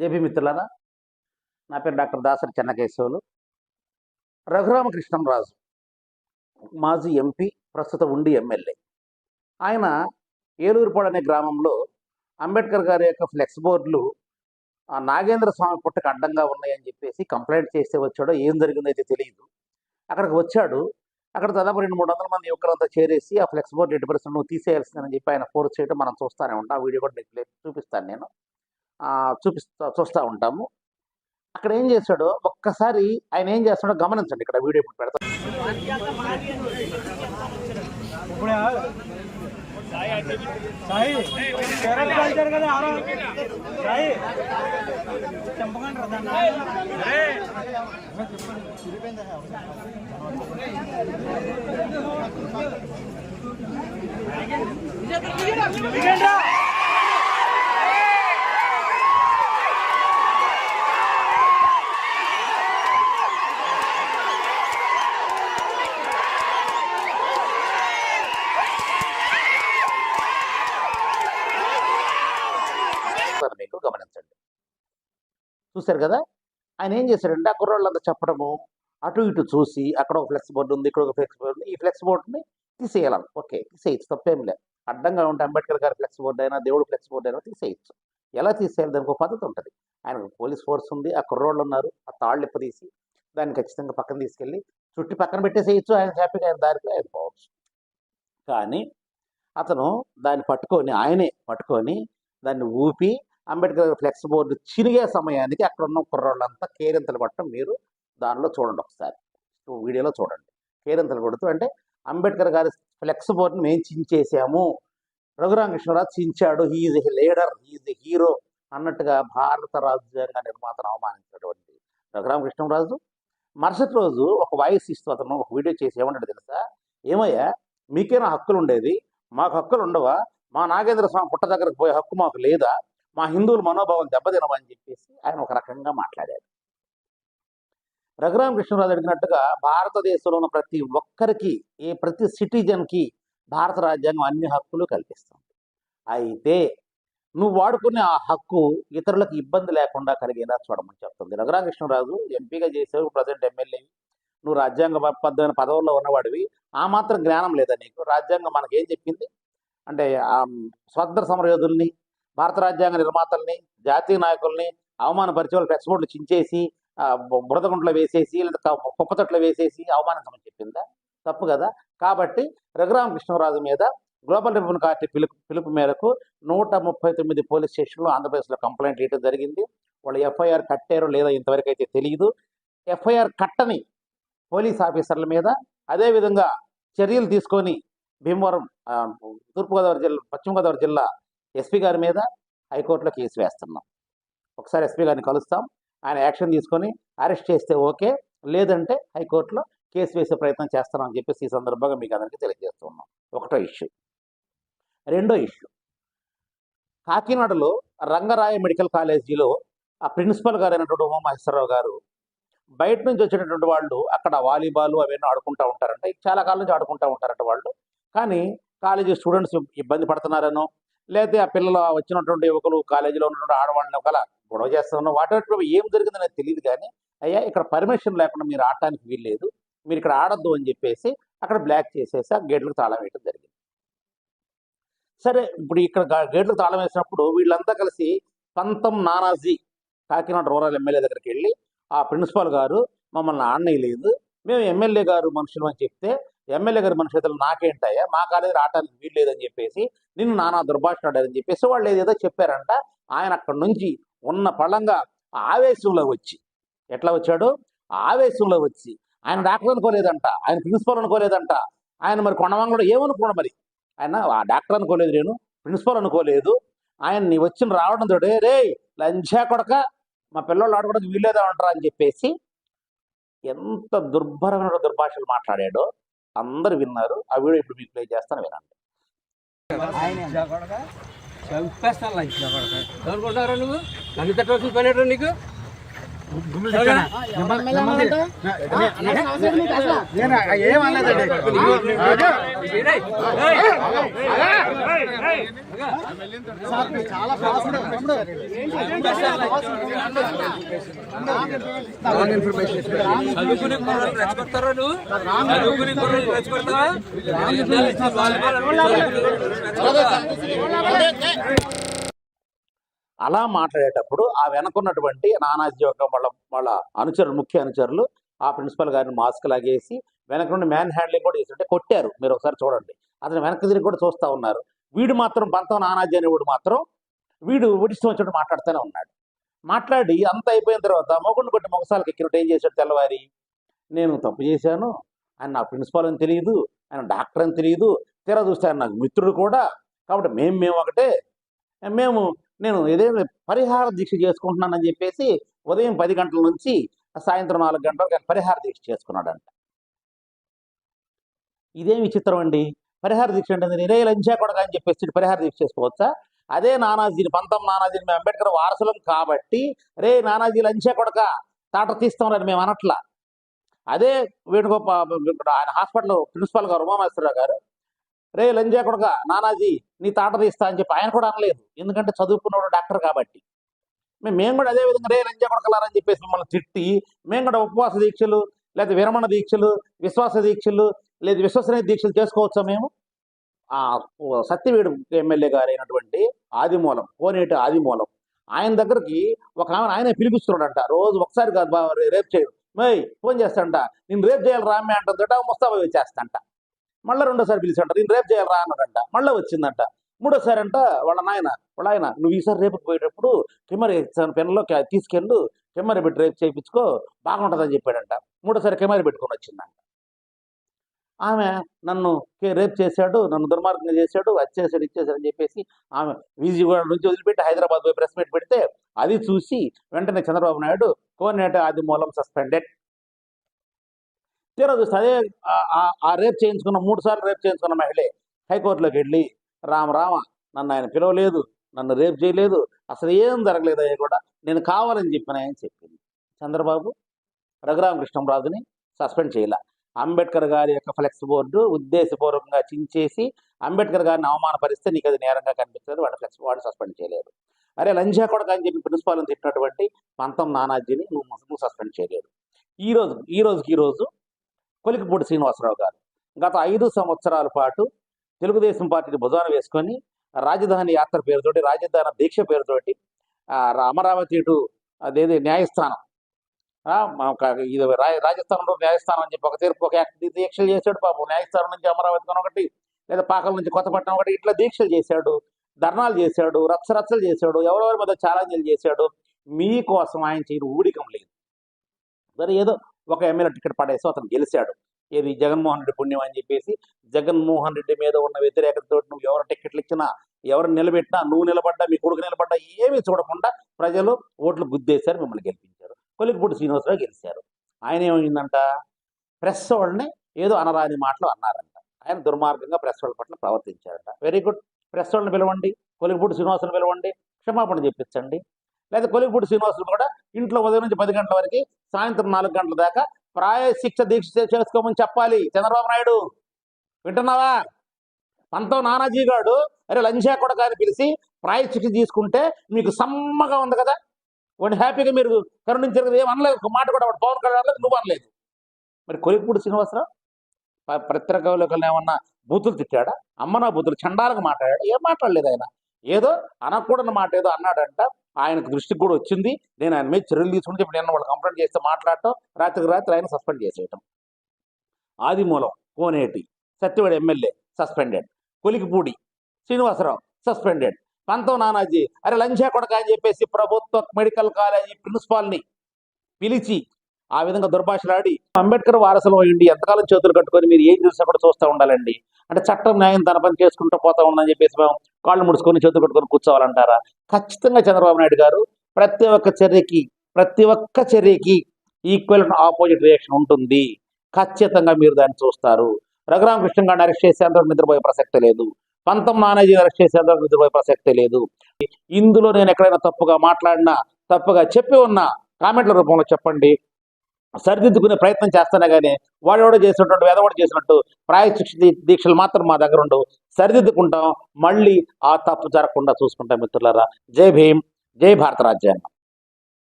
JB మిత్రులారా నా పేరు డాక్టర్ దాసరి చెన్నకేశవులు. రఘురామకృష్ణంరాజు మాజీ ఎంపీ ప్రస్తుత ఉండి ఎమ్మెల్యే. ఆయన ఏలూరుపాడు అనే గ్రామంలో అంబేద్కర్ గారి యొక్క ఫ్లెక్స్ బోర్డులు ఆ నాగేంద్ర స్వామి పుట్టకు అడ్డంగా ఉన్నాయని చెప్పేసి కంప్లైంట్ చేస్తే వచ్చాడో ఏం జరిగిందో అయితే తెలియదు. అక్కడికి వచ్చాడు. అక్కడ దాదాపు రెండు మూడు వందల మంది యువకులంతా చేరేసి ఆ ఫ్లెక్స్ బోర్డు ఎట్టి పరిస్థితులు నువ్వు తీసేయాల్సిందని చెప్పి ఆయన ఫోర్స్ చేయడం మనం చూస్తూనే ఉంటాం. ఆ వీడియో కూడా నీకు చూపిస్తాను నేను. చూపిస్తా చూస్తూ ఉంటాము. అక్కడ ఏం చేశాడో ఒక్కసారి ఆయన ఏం చేస్తాడో గమనించండి. ఇక్కడ వీడియో ఇప్పుడు పెడతాను ఇప్పుడే సాయి కేరళ కల్చర్ కదా ఆరో సాయి చంపకండి రా దాన్ని. దిగండి రా. చెప్తాను మీకు గమనించండి చూశారు కదా? ఆయన ఏం చేశాడంటే ఆ కుర్రోళ్ళంతా చెప్పడము అటు ఇటు చూసి అక్కడ ఒక ఫ్లెక్స్ బోర్డు ఉంది ఇక్కడ ఒక ఫ్లెక్స్ బోర్డు ఉంది ఈ ఫ్లెక్స్ బోర్డుని తీసేయాలి. ఓకే తీసేయచ్చు తప్పేం లేదు అడ్డంగా ఉంటే అంబేద్కర్ గారి ఫ్లెక్స్ బోర్డు అయినా దేవుడు ఫ్లెక్స్ బోర్డు అయినా తీసేయచ్చు. ఎలా తీసేయాలి? దానికి ఒక పద్ధతి ఉంటుంది. ఆయన పోలీస్ ఫోర్స్ ఉంది ఆ కుర్రోళ్ళు ఉన్నారు ఆ తాళ్ళు ఇప్పదీసి దాన్ని ఖచ్చితంగా పక్కన తీసుకెళ్ళి చుట్టి పక్కన పెట్టేసేయచ్చు ఆయన హ్యాపీగా ఆయన దారిలో ఆయన పోవచ్చు. కానీ అతను దాన్ని పట్టుకొని ఆయనే పట్టుకొని దాన్ని ఊపి అంబేద్కర్ ఫ్లెక్స్ బోర్డు చిరిగే సమయానికి అక్కడ ఉన్న కుర్రోళ్ళంతా కేరింతలు పట్టడం మీరు దానిలో చూడండి ఒకసారి. వీడియోలో చూడండి. కేరింతలు కొడుతూ అంటే అంబేద్కర్ గారి ఫ్లెక్స్ బోర్డుని మేము చించేసాము. Raghuramakrishnaraju చించాడు. He a leader he a hero అన్నట్టుగా భారత రాజ్యాంగ నిర్మాతను అవమానించినటువంటి రఘురామకృష్ణరాజు మరుసటి రోజు ఒక వాయిస్ ఇస్తూ అతను ఒక వీడియో చేసి ఏమంటాడు తెలుసా? ఏమయ్యా మీకేనా హక్కులు ఉండేది మాకు హక్కులు ఉండవా మా నాగేంద్ర స్వామి పుట్ట దగ్గరకు పోయే హక్కు మాకు లేదా? మా హిందువుల మనోభావం దెబ్బతినమని చెప్పేసి ఆయన ఒక రకంగా మాట్లాడాడు రఘురామకృష్ణరాజు అడిగినట్టుగా భారతదేశంలో ఉన్న ప్రతి ఒక్కరికి ఏ ప్రతి సిటిజన్కి భారత రాజ్యాంగం అన్ని హక్కులు కల్పిస్తుంది. అయితే నువ్వు వాడుకునే ఆ హక్కు ఇతరులకు ఇబ్బంది లేకుండా కలిగేలా చూడమని చెప్తుంది. రఘురామకృష్ణరాజు ఎంపీగా చేసావు ప్రజెంట్ ఎమ్మెల్యే. నువ్వు రాజ్యాంగబద్ధమైన పదవుల్లో ఉన్నవాడివి. ఆ మాత్రం జ్ఞానం లేదా నీకు? రాజ్యాంగం మనకేం చెప్పింది? అంటే స్వతంత్ర సమరయోధుల్ని భారత రాజ్యాంగ నిర్మాతల్ని జాతీయ నాయకుల్ని అవమానపరిచే వాళ్ళు ఫ్లెక్స్ బోర్డులు చించేసి బురదగుంట్లో వేసేసి లేదా కుప్పతట్లో వేసేసి అవమానించమని చెప్పిందా? తప్పు కదా. కాబట్టి రఘురామకృష్ణరాజు మీద గ్లోబల్ రిపబ్లిక్ పార్టీ పిలుపు పిలుపు మేరకు నూట ముప్పై తొమ్మిది పోలీస్ స్టేషన్లో ఆంధ్రప్రదేశ్లో కంప్లైంట్ ఇవ్వడం జరిగింది. వాళ్ళు ఎఫ్ఐఆర్ కట్టారో లేదో ఇంతవరకు అయితే తెలియదు ఎఫ్ఐఆర్ కట్టని పోలీస్ ఆఫీసర్ల మీద అదేవిధంగా చర్యలు తీసుకొని భీమవరం తూర్పుగోదావరి జిల్లా పశ్చిమ గోదావరి జిల్లా ఎస్పీ గారి మీద హైకోర్టులో కేసు వేస్తున్నాం. ఒకసారి ఎస్పీ గారిని కలుస్తాం. ఆయన యాక్షన్ తీసుకొని అరెస్ట్ చేస్తే ఓకే లేదంటే హైకోర్టులో కేసు వేసే ప్రయత్నం చేస్తానని చెప్పేసి ఈ సందర్భంగా మీకు అందరికీ తెలియజేస్తున్నాం ఒకటో ఇష్యూ. రెండో ఇష్యూ. కాకినాడలో రంగరాయ మెడికల్ కాలేజీలో ఆ ప్రిన్సిపల్ గారు అయినటువంటి ఉమామహేశ్వరరావు గారు బయట నుంచి వచ్చేటటువంటి వాళ్ళు అక్కడ వాలీబాల్ అవన్నీ ఆడుకుంటూ ఉంటారంట. చాలా కాలం నుంచి ఆడుకుంటూ ఉంటారంట వాళ్ళు. కానీ కాలేజీ స్టూడెంట్స్ ఇబ్బంది పడుతున్నారనో లేకపోతే ఆ పిల్లలు వచ్చినటువంటి యువకులు కాలేజీలో ఉన్నటువంటి ఆడవాళ్ళని ఒకల గొడవ చేస్తున్నాం వాటి ఏం జరిగిందో నాకు తెలియదు కానీ అయ్యా ఇక్కడ పర్మిషన్ లేకుండా మీరు ఆడటానికి వీల్లేదు మీరు ఇక్కడ ఆడొద్దు అని చెప్పేసి అక్కడ బ్లాక్ చేసేసి ఆ గేట్లకు తాళం వేయడం జరిగింది. సరే ఇప్పుడు ఇక్కడ గేట్లు గేట్లకు తాళం వేసినప్పుడు వీళ్ళంతా కలిసి పంతం నానాజీ కాకినాడ రూరల్ ఎమ్మెల్యే దగ్గరికి వెళ్ళి ఆ ప్రిన్సిపాల్ గారు మమ్మల్ని ఆడనేయలేదు మేము ఎమ్మెల్యే గారు మనుషులు అని చెప్తే ఎమ్మెల్యే గారి మనుషులు నాకేంటయ్యా? మా కాలేజీ రావడానికి వీలు లేదని చెప్పేసి నిన్ను నానా దుర్భాషణ చెప్పేసి వాళ్ళు ఏదేదో చెప్పారంట. ఆయన అక్కడి నుంచి ఉన్న పళ్ళంగా ఆవేశంలో వచ్చి. ఎట్లా వచ్చాడు? ఆవేశంలో వచ్చి. ఆయన డాక్టర్ అనుకోలేదంట. ఆయన ప్రిన్సిపల్ అనుకోలేదంట. ఆయన మరి కొండమంగళం ఏమనుకున్నాడు మరి? ఆయన ఆ డాక్టర్ అనుకోలేదు నేను ప్రిన్సిపల్ అనుకోలేదు. ఆయన నీ వచ్చిన రావడం తోడే రే లంచా కొడక మా పిల్లలు ఆడుకోవడానికి వీల్లేదా అంటారా? అని చెప్పేసి ఎంత దుర్భరమైన దుర్భాషలు మాట్లాడాడో అందరు విన్నారు. ఆ వీడియో ఇప్పుడు మీకు ప్లే చేస్తాను వినండి. చంపేస్తాను నువ్వు? నన్ను తిట్టవలసిన పని నీకు? చదువుకునే కుర్రోళ్ళు రెచ్చగొడతారా నువ్వు? చదువుకునే కుర్రోళ్ళు రెచ్చగొడతావా? అలా మాట్లాడేటప్పుడు ఆ వెనకున్నటువంటి నానాజీ యొక్క వాళ్ళ వాళ్ళ అనుచరులు ముఖ్య అనుచరులు ఆ ప్రిన్సిపల్ గారిని మాస్క్ లాగేసి వెనక నుండి మ్యాన్ హ్యాండ్లింగ్ కూడా చేస్తుంటే కొట్టారు. మీరు ఒకసారి చూడండి. అతను వెనక్కి తిరిగి కూడా చూస్తూ ఉన్నారు. వీడు మాత్రం పంతం నానాజీ అనేవాడు మాత్రం వీడు విడిస్తూ వచ్చినట్టు మాట్లాడుతూనే ఉన్నాడు. మాట్లాడి అంత అయిపోయిన తర్వాత మొగుడిని కొట్టి మొగసాలకి ఎక్కినట్టు ఏం చేశాడు తెల్లవారి? నేను తప్పు చేశాను. ఆయన నా ప్రిన్సిపాల్ అని తెలియదు. ఆయన డాక్టర్ అని తెలియదు. తీరా చూస్తే ఆయన నాకు మిత్రుడు కూడా. కాబట్టి మేము మేము ఒకటే. మేము నేను ఏదైనా పరిహార దీక్ష చేసుకుంటున్నానని చెప్పేసి ఉదయం పది గంటల నుంచి సాయంత్రం నాలుగు గంటల వరకు పరిహార దీక్ష చేసుకున్నాడంట. ఇదేమి విచిత్రం అండి? పరిహార దీక్ష అంటే నేనే లంచా కొడక అని చెప్పేసి పరిహార దీక్ష చేసుకోవచ్చా? అదే నానాజీని పంతం నానాజీని మేము అంబేద్కర్ వారసులం కాబట్టి రే నానాజీ లంచా కొడక తాట తీస్తామని మేము అనట్లా. అదే వేణుగోపాల్ ఆయన హాస్పిటల్ ప్రిన్సిపాల్ గారు ఉమామేశ్వరరావు గారు రే లంజా కొడక నానాజీ నీ తాట తీస్తా అని చెప్పి ఆయన కూడా అనలేదు. ఎందుకంటే చదువుకున్నవాడు డాక్టర్ కాబట్టి. మేము మేము కూడా అదే విధంగా రే లంజా కొడకలారని చెప్పేసి మిమ్మల్ని తిట్టి మేము కూడా ఉపవాస దీక్షలు లేదా విరమణ దీక్షలు విశ్వాస దీక్షలు లేదా విశ్వసనీయ దీక్షలు చేసుకోవచ్చా మేము? ఆ సత్యవేడు ఎమ్మెల్యే గారు అయినటువంటి ఆదిమూలం కోనేటి ఆదిమూలం. ఆయన దగ్గరికి ఒక ఆమె ఆయనే పిలిపిస్తున్నాడంట. రోజు ఒకసారి కాదు రేపు చేయడు. మై ఫోన్ చేస్తాడంట. నేను రేపు చేయాలి రామ్మే అంటుందట ముస్తాబా అంట మళ్ళీ రెండోసారి పిలిచాడంట నేను రేపు చేయాలి రా అన్నాడంట. మళ్ళీ వచ్చిందంట. మూడోసారి అంట వాళ్ళ నాయన వాళ్ళ ఆయన నువ్వు ఈసారి రేపుకి పోయేటప్పుడు కెమెరా ఇస్తాను పెన్లో తీసుకెళ్ళు కెమెరా పెట్టి రేపు చేయించుకో బాగుంటుందని చెప్పాడంట. మూడోసారి కెమెరా పెట్టుకొని వచ్చిందంట. ఆమె నన్ను కే- రేపు చేశాడు నన్ను దుర్మార్గంగా చేశాడు అది చేశాడు ఇది అని చెప్పేసి ఆమె విజయవాడ నుంచి వదిలిపెట్టి హైదరాబాద్ పోయి ప్రెస్ మీట్ పెడితే అది చూసి వెంటనే చంద్రబాబు నాయుడు కోనేట ఆది మూలం సస్పెండెడ్. తీరా చూస్తే అదే ఆ- రేపు రేప్ చేయించుకున్న మూడు సార్లు రేప్ చేయించుకున్న మహిళే హైకోర్టులోకి వెళ్ళి రామ రామ నన్ను ఆయన పిలవలేదు నన్ను రేపు చేయలేదు అసలు ఏం జరగలేదు అయ్యా కూడా నేను కావాలని చెప్పిన ఆయన చెప్పింది. చంద్రబాబు రఘురామకృష్ణరాజుని సస్పెండ్ చేయాల. అంబేద్కర్ గారి యొక్క ఫ్లెక్స్ బోర్డు ఉద్దేశపూర్వకంగా చించేసి అంబేద్కర్ గారిని అవమానపరిస్తే నీకు అది నేరంగా కనిపించలేదు వాడు ఫ్లెక్స్ వాడు సస్పెండ్ చేయలేదు. అరే లంచా కొడక అని చెప్పి ప్రిన్సిపాల్ని తిట్టినటువంటి పంతం నానాజీని నువ్వు నువ్వు సస్పెండ్ చేయలేదు. ఈ రోజు ఈ రోజుకి ఈ రోజు కొలికిపూడి శ్రీనివాసరావు గారు. గత ఐదు సంవత్సరాల పాటు తెలుగుదేశం పార్టీని భుజాన వేసుకొని రాజధాని యాత్ర పేరుతోటి రాజధాని దీక్ష పేరుతోటి ఆ, అమరావతి టు అదేది న్యాయస్థానం. ఆ, మా ఇది రాజస్థానంలో న్యాయస్థానం అని చెప్పి ఒక తీర్పు ఒక దీక్షలు చేశాడు పాపం న్యాయస్థానం నుంచి అమరావతి ఒకటి లేదా పాకల నుంచి కొత్తపట్నం ఒకటి ఇట్లా దీక్షలు చేశాడు ధర్నాలు చేశాడు రచ్చరచ్చలు చేశాడు ఎవరెవరి మీద ఛాలెంజ్లు చేశాడు. మీకోసం ఆయన చేయని ఊడికం లేదు. సరే ఏదో ఒక ఎమ్మెల్యే టికెట్ పడేసి అతను గెలిచాడు. ఏది జగన్మోహన్ రెడ్డి పుణ్యం అని చెప్పేసి జగన్మోహన్ రెడ్డి మీద ఉన్న వ్యతిరేకతతో నువ్వు ఎవరు టికెట్లు ఇచ్చినా ఎవరు నిలబెట్టినా నువ్వు నిలబడ్డా మీ కొడుకు నిలబడ్డా ఏమీ చూడకుండా ప్రజలు ఓట్లు గుద్దేశారు మిమ్మల్ని గెలిపించారు. కొలికిపూడి శ్రీనివాసరావు గెలిచారు. ఆయన ఏమైందంట? ప్రెస్ వాళ్ళని ఏదో అనరాని మాటలు అన్నారంట. ఆయన దుర్మార్గంగా ప్రెస్ వాళ్ళ పట్ల ప్రవర్తించారంట. వెరీ గుడ్ ప్రెస్ వాళ్ళని పిలవండి కొలికిపూడి శ్రీనివాసుని పిలవండి క్షమాపణ చెప్పించండి. లేదా కొలికిపూడి శ్రీనివాసులు కూడా ఇంట్లో ఉదయం నుంచి పది గంటల వరకు సాయంత్రం నాలుగు గంటల దాకా ప్రాయ శిక్ష దీక్ష చేసుకోమని చెప్పాలి. చంద్రబాబు నాయుడు వింటున్నావా? పంతం నానాజీ గారు అరే లంచా కొడక అని పిలిచి ప్రాయ శిక్ష తీసుకుంటే మీకు సమ్మగా ఉంది కదా. వాడిని హ్యాపీగా మీరు కరుణించారు కదా. ఏమనలేదు ఒక మాట కూడా వాడు పవన్ కళ్యాణ్ నువ్వు అనలేదు. మరి కొలిపూడి శ్రీనివాసరావు ప- ఏమన్నా బూతులు తిట్టాడా? అమ్మ నా బూతులు చండాలకు మాట్లాడాడు? ఏం మాట్లాడలేదు ఆయన. ఏదో అనకూడని మాట ఏదో అన్నాడంట. ఆయనకు దృష్టికి కూడా వచ్చింది. నేను ఆయన మీద చర్యలు తీసుకుని చెప్పి నేను వాళ్ళు కంప్లైంట్ చేస్తే మాట్లాడటం రాత్రికి రాత్రి ఆయన suspend చేసేయటం. Adimulam Koneti Satyavada MLA suspended Kolikapudi Srinivasarao suspended Pantham Nanaji అరే లంచా కొడక అని చెప్పేసి ప్రభుత్వ మెడికల్ కాలేజీ ప్రిన్సిపాల్ని పిలిచి ఆ విధంగా దుర్భాషలాడి అంబేద్కర్ వారసులు అయ్యండి ఎంతకాలం చేతులు కట్టుకొని మీరు ఏం చూసినా కూడా చూస్తూ ఉండాలండి. అంటే చట్టం న్యాయం తన పని చేసుకుంటూ పోతా ఉందని చెప్పేసి మేము కాళ్ళు ముడుచుకొని చేతులు కట్టుకొని కూర్చోవాలంటారా? ఖచ్చితంగా చంద్రబాబు నాయుడు గారు ప్రతి ఒక్క చర్యకి ప్రతి ఒక్క చర్యకి ఈక్వల్ ఆపోజిట్ రియాక్షన్ ఉంటుంది. ఖచ్చితంగా మీరు దాన్ని చూస్తారు. రఘురామకృష్ణ గారిని అరెస్ట్ చేసేందుకు నిద్రపోయే ప్రసక్తే లేదు. పంతం మానేజీని అరెస్ట్ చేసేందుకు నిద్రపోయే ప్రసక్తే లేదు. ఇందులో నేను ఎక్కడైనా తప్పుగా మాట్లాడినా తప్పుగా చెప్పి ఉన్నా కామెంట్ల రూపంలో చెప్పండి. సరిదిద్దుకునే ప్రయత్నం చేస్తానే కానీ వాడెవడో చేసినట్టు వేదవాడు చేసినట్టు ప్రాయశిక్ష దీక్షలు మాత్రం మా దగ్గర ఉండవు సరిదిద్దుకుంటాం మళ్ళీ ఆ తప్పు జరగకుండా చూసుకుంటాం మిత్రులారా. జై భీమ్ జై భారత రాజ్యాంగం.